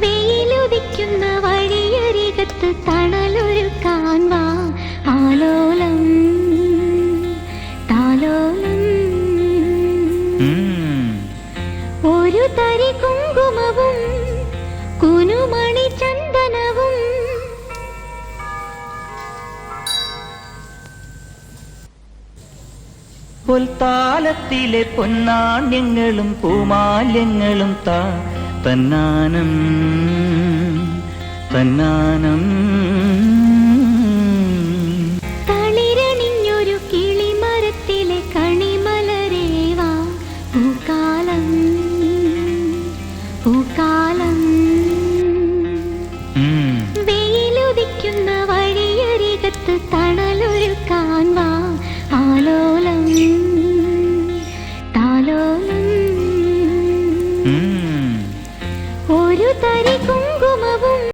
വെയിലുദിക്കുന്ന വഴിയരികത്ത് തണലൊരു കാൻവ. ആലോലം താലോലം. ഒരു തരി കുങ്കുമവും കുനുമണി ചന്ദനവും. പുൽത്താലത്തിലെ പൊന്നാണ്യങ്ങളും പൂമാല്യങ്ങളും താ. തന്നാനം തന്നാനം തളിരണിഞ്ഞൊരു കിളിമരത്തിലെ കണിമലരേവാ പൂക്കാലം പൂക്കാലം. വെയിലുദിക്കുന്ന വഴിയരികത്ത് തണലൊരു കാൻവാ ആലോലം താലോലം. தரி குங்குமவும்